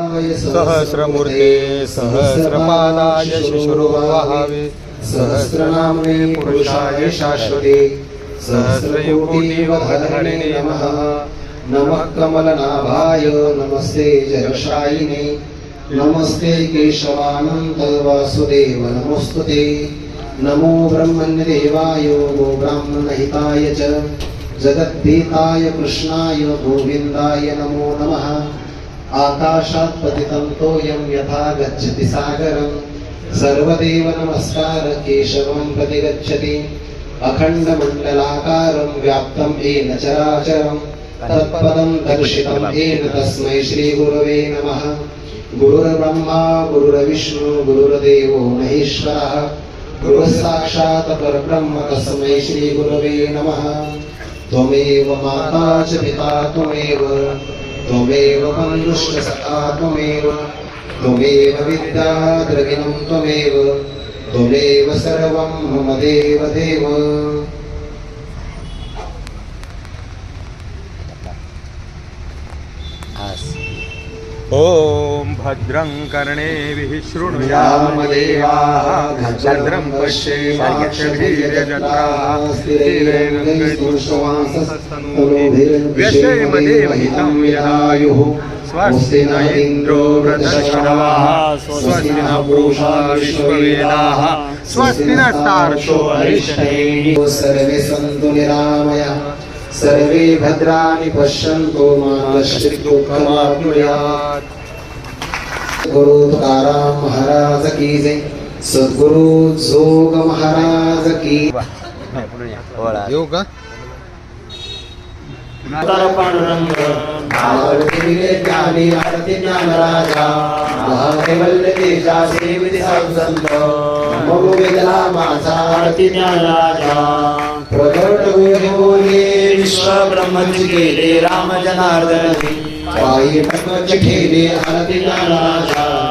सहस्रमूर्ते सहस्रपादाय शिशुर्वहावे सहस्रनाम्ने पुरुषाय शाश्वते सहस्रयुगोटिवधरणिने नमः। नमः कमलनाभाय नमस्ते जयशायिने नमस्ते केशवानन्द वासुदेव नमोऽस्तुते नमो ब्रह्मण्यदेवाय गो ब्राह्मणहिताय च जगद्भीताय कृष्णाय गोविन्दाय नमो नमः। आकाशात् पतितं तोयं यथा गच्छति सागरं। सर्वदेव नमस्कार, केशवं प्रति गच्छति अखण्डमण्डलाकारं व्याप्तं येन चराचरं। तत्पदं दर्शितं येन तस्मै श्रीगुरवे नमः। गुरुर्ब्रह्मा, गुरुर्विष्णु, गुरुर्देवो महेश्वरः। गुरुः साक्षात् परब्रह्म तस्मै श्रीगुरवे नमः। त्वमेव माता च पिता, त्वमेव त्वमेव मनुष्य सखा त्वमेव त्वमेव विद्या द्रविणं त्वमेव। त्वमेव सर्वं मम देव देव ॐ भद्रं कर्णेभिः शृणुयामदेवाः भद्रं पश्येमाक्षभिर्यजत्राः व्यशेमदेवहितं यदायुः स्वस्ति न इन्द्रो वृद्धश्रवाः स्वस्ति न विश्ववेदाः स्वस्ति न अरिष्टनेमिः सर्वे सन्तु निरामया। सर्वे भद्राणि पश्यन्तु मा कश्चित् दुःखमाप्नुयात् गुरु तुकाराम महाराज की जय। सद्गुरु जोग महाराज की येऊ का आरती ज्ञानी आरती ज्ञानराजा महाकैवल्य तेजा सेविती संत नमो वेदना माझा आरती ज्ञानराजा प्रकट बोले विश्व ब्रह्मची केले राम जनार्दन पायी ठेले आरती ज्ञानराजा